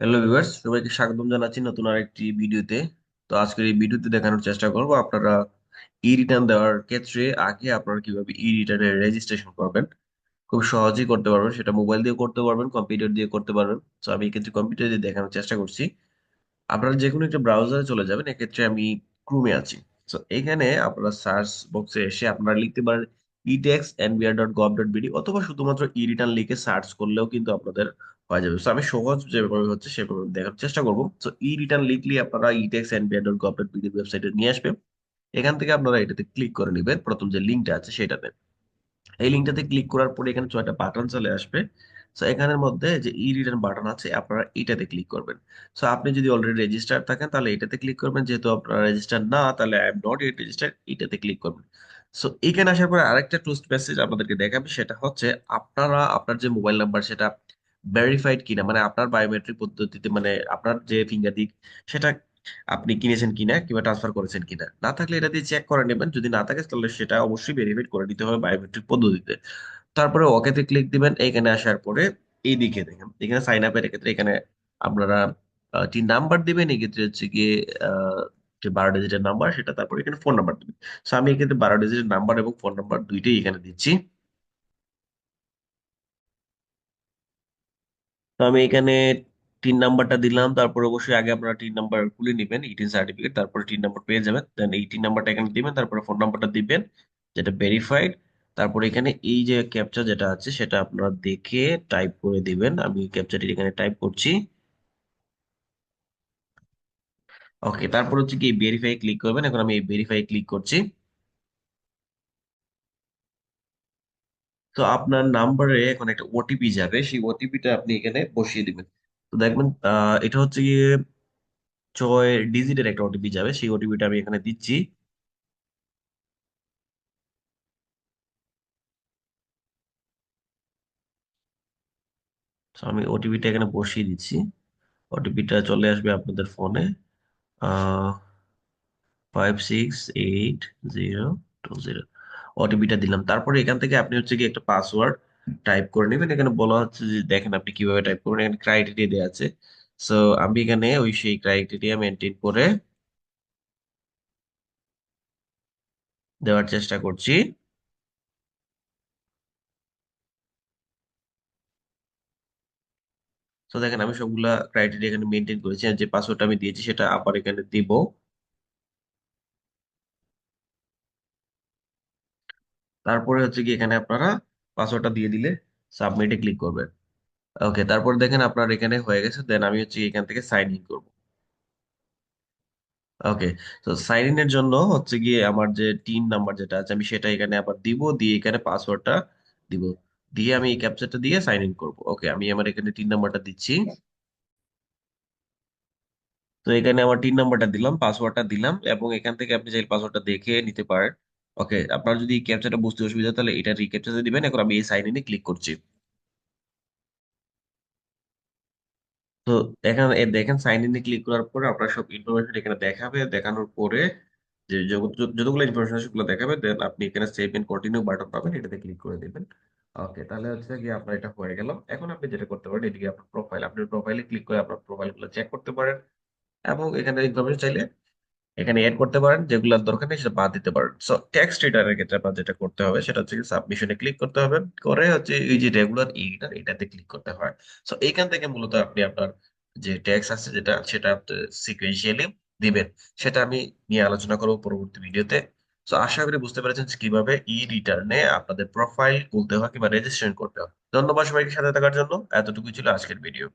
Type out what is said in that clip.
Hello viewers সবাইকে স্বাগতম জানাচ্ছি নতুন আরেকটি ভিডিওতে। তো আজকের এই ভিডিওতে দেখানোর চেষ্টা করব আপনারা ই রিটার্ন দেওয়ার ক্ষেত্রে আগে আপনারা কীভাবে ই রিটার্নের রেজিস্ট্রেশন করবেন। খুব সহজেই করতে পারবেন, সেটা মোবাইল দিয়ে করতে পারবেন কম্পিউটার দিয়ে করতে পারবেন। তো আমি এক্ষেত্রে কম্পিউটার দিয়ে দেখানোর চেষ্টা করছি। আপনারা যে কোনো একটা ব্রাউজারে চলে যাবেন, এক্ষেত্রে আমি ক্রোমে আছি। তো এখানে আপনারা সার্চ বক্সে এসে আপনারা লিখতে পারেন etax NBR dot gov dot BD অথবা শুধুমাত্র ই রিটার্ন লিখে সার্চ করলেও কিন্তু আপনাদের হয়ে যাবে। আমি সহজ যেভাবে হচ্ছে সেভাবে দেখার চেষ্টা করব। তো ই রিটার্ন লিখলে আপনারা etax NBR dot gov dot BD ওয়েবসাইটে নিয়ে আসবে এখান থেকে আপনারা এটাতে ক্লিক করে নেবেন। প্রথম যে লিঙ্কটা আছে সেটাতে এই লিঙ্কটাতে ক্লিক করার পরে এখানে ছয়টা বাটন চলে আসবে। সো এখানের মধ্যে যে ই রিটার্ন বাটন আছে, আপনারা এটাতে ক্লিক করবেন। সো আপনি যদি অলরেডি রেজিস্টার থাকেন, তাহলে এটাতে ক্লিক করবেন। যেহেতু আপনারা রেজিস্টার না, তাহলে I am not it register এটাতে ক্লিক করবেন। সো এখানে আসার পরে আরেকটা টুস্ট মেসেজ আপনাদেরকে দেখাবে। সেটা হচ্ছে আপনারা, আপনার যে মোবাইল নাম্বার সেটা ভেরিফাইড কিনা মানে আপনার বায়োমেট্রিক পদ্ধতিতে মানে আপনার যে ফিঙ্গার দিক সেটা আপনি কিনেছেন কিনা কিংবা ট্রান্সফার করেছেন কিনা। না থাকলে এটা দিয়ে চেক করে নেবেন। যদি না থাকে তাহলে সেটা অবশ্যই ভেরিফাইড করে নিতে হবে বায়োমেট্রিক পদ্ধতিতে। তারপরে ওকেতে ক্লিক দিবেন। এখানে আসার পরে এই দিকে দেখেন, এখানে সাইন আপের ক্ষেত্রে এখানে আপনারা একটি নাম্বার দিবেন, এক্ষেত্রে হচ্ছে গিয়ে যে বারো ডিজিটের নাম্বার সেটা তারপরে এখানে ফোন নাম্বার দিবেন। সো আমি এক্ষেত্রে বারো ডিজিটের নাম্বার এবং ফোন নাম্বার দুইটাই এখানে দিচ্ছি। তো আমি এখানে টিন নাম্বারটা দিলাম, তারপর অবশ্যই আগে আপনারা টিন নাম্বার খুলে নেবেন ইটিন সার্টিফিকেট তারপরে টিন নাম্বার পেয়ে যাবেন দেন এই টিন নাম্বারটা এখানে দিবেন, তারপরে ফোন নাম্বারটা দিবেন, যেটা ভেরিফাইড তারপরে এখানে এই যে ক্যাপচা যেটা আছে, সেটা আপনারা দেখে টাইপ করে দিবেন, আমি ক্যাপচাটি এখানে টাইপ করছি। ওকে তারপর হচ্ছে কি ভেরিফাই ক্লিক করবেন, এখন আমি এই ভেরিফাই ক্লিক করছি। তো আপনার নাম্বারে এখন একটা ওটিপি যাবে, সেই ওটিপিটা আপনি এখানে বসিয়ে দিবেন। তো দেখবেন এটা হচ্ছে গিয়ে ছয় ডিজিটের একটা ওটিপি যাবে, সেই ওটিপিটা আমি এখানে দিচ্ছি। আমি ওটিপিটা এখানে বসিয়ে দিচ্ছি। ওটিপিটা চলে আসবে আপনাদের ফোনে five six eight zero two zero ওটিপিটা দিলাম। তারপরে এখান থেকে আপনি হচ্ছে কি একটা পাসওয়ার্ড টাইপ করে নেবেন। এখানে বলা হচ্ছে যে, দেখেন আপনি কীভাবে টাইপ করবেন। এখানে ক্রাইটেরিয়া দেওয়া আছে। সো আমি এখানে ওই সেই ক্রাইটেরিয়া মেনটেন করে দেওয়ার চেষ্টা করছি। তো দেখেন আমি সবগুলা ক্রাইটেরিয়া এখানে মেনটেন করেছি। আর যে পাসওয়ার্ডটা আমি দিয়েছি, সেটা আবার এখানে দিব। তারপরে হচ্ছে কি এখানে আপনারা পাসওয়ার্ডটা দিয়ে দিলে সাবমিটে ক্লিক করবেন। ওকে তারপর দেখেন আপনার এখানে হয়ে গেছে দেন আমি হচ্ছে এখান থেকে সাইন ইন করব। ওকে তো সাইন ইন এর জন্য হচ্ছে গিয়ে আমার যে টিন নাম্বার যেটা আছে, আমি সেটা এখানে আবার দিব, দিয়ে এখানে পাসওয়ার্ডটা দিব। দিয়ে আমি এই ক্যাপচারটা দিয়ে সাইন ইন করব। ওকে আমি আমার এখানে টিন নাম্বারটা দিচ্ছি। তো এখানে আমার টিন নাম্বারটা দিলাম পাসওয়ার্ডটা দিলাম, এবং এখান থেকে আপনি চাইলে পাসওয়ার্ডটা দেখে নিতে পারেন। ওকে, আপনার যদি এই ক্যাপচারটা বুঝতে অসুবিধা তাহলে এটা রিক্যাপচারটা দিবেন, এখন আমি এই সাইন ইনে ক্লিক করছি। তো এখানে দেখেন সাইন ইনে ক্লিক করার পরে আপনার সব ইনফরমেশন এখানে দেখাবে, দেখানোর পরে যে যত- যত- যতগুলো ইনফরমেশন সেগুলো দেখাবে দেন আপনি এখানে সেভ এন্ড কন্টিনিউ বাটন পাবেন, এটাতে ক্লিক করে দিবেন। ওকে, তাহলে হচ্ছে কি আপনার এটা হয়ে গেল। এখন আপনি যেটা করতে পারেন, এদিকে আপনার প্রোফাইল আপনি প্রোফাইলে ক্লিক করে আপনার প্রোফাইলগুলো চেক করতে পারেন। এবং এখানে ইনফরমেশন চাইলে এখানে এড করতে পারেন, যেগুলো দরকার নেই সেটা বাদ দিতে পারেন। সো টেক্সট রিডারের ক্ষেত্রে আপনার যেটা করতে হবে সেটা হচ্ছে সাবমিশনে ক্লিক করতে হবে। করে হচ্ছে এই যে রেগুলার এডিটর এটাতে ক্লিক করতে হয়। সো এইখান থেকে মূলত আপনি আপনার যে ট্যাক্স আছে যেটা, সেটা সিকুয়েন্সিয়ালি দিবেন। সেটা আমি নিয়ে আলোচনা করব পরবর্তী ভিডিওতে। সো আশা করি বুঝতে পেরেছেন কীভাবে ই রিটার্নে আপনাদের প্রোফাইল খুলতে হয় কিংবা রেজিস্ট্রেশন করতে হয়। ধন্যবাদ সবাইকে সাথে থাকার জন্য। এতটুকুই ছিল আজকের ভিডিও